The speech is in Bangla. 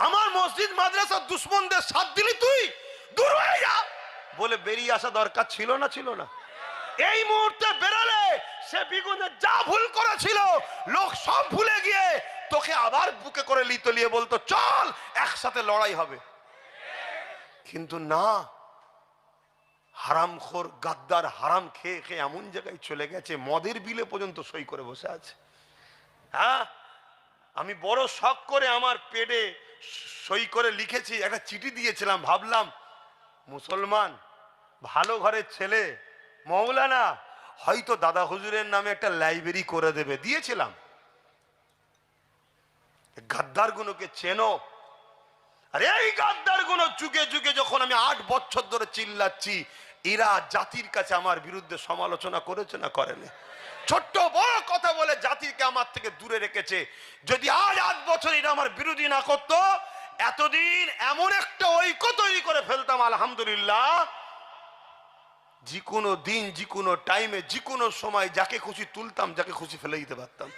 আমার মসজিদ মাদ্রাসার দুশ্মনদের সাথ দিলি তুই? দূর হয়ে যা। বলে বেরিয়ে আসা দরকার ছিল না ছিল না। এই মুহূর্তে বেরোলে সে বিগুনে যা ভুল করেছিল, লোক সব ভুলে গিয়ে তোকে আবার বুকে করে লিতলিয়ে বলতো, চল, একসাথে লড়াই হবে। কিন্তু না, হারামখোর গাদ্দার হারাম খেয়ে খেয়ে এমন জায়গায় চলে গেছে, মদের বিলে পর্যন্ত সই করে বসে আছে। হ্যাঁ? আমি বড় শখ করে আমার পেটে সই করে লিখেছি, একটা চিঠি দিয়েছিলাম, ভাবলাম, মুসলমান, ভালো ঘরের ছেলে, মৌলানা, হয়তো দাদা হুজুরের নামে একটা লাইব্রেরি করে দেবে, দিয়েছিলাম। গাদ্দার গুলোকে চেনো। আরে এই গাদ্দারগুলো যুগে যুগে যখন আমি আট বছর ধরে চিল্লাচ্ছি, এরা জাতির কাছে আমার বিরুদ্ধে সমালোচনা করেছে না করেনি? ছোট্ট বড় কথা বলে জাতিকে আমার থেকে দূরে রেখেছে। যদি আজ আট বছর এটা আমার বিরোধী না করতো, এতদিন এমন একটা ঐক্য তৈরি করে ফেলতাম, আলহামদুলিল্লাহ। যে কোনো দিন, যে কোনো টাইমে যে কোনো সময় যাকে খুশি তুলতাম, যাকে খুশি ফেলে দিতে পারতাম।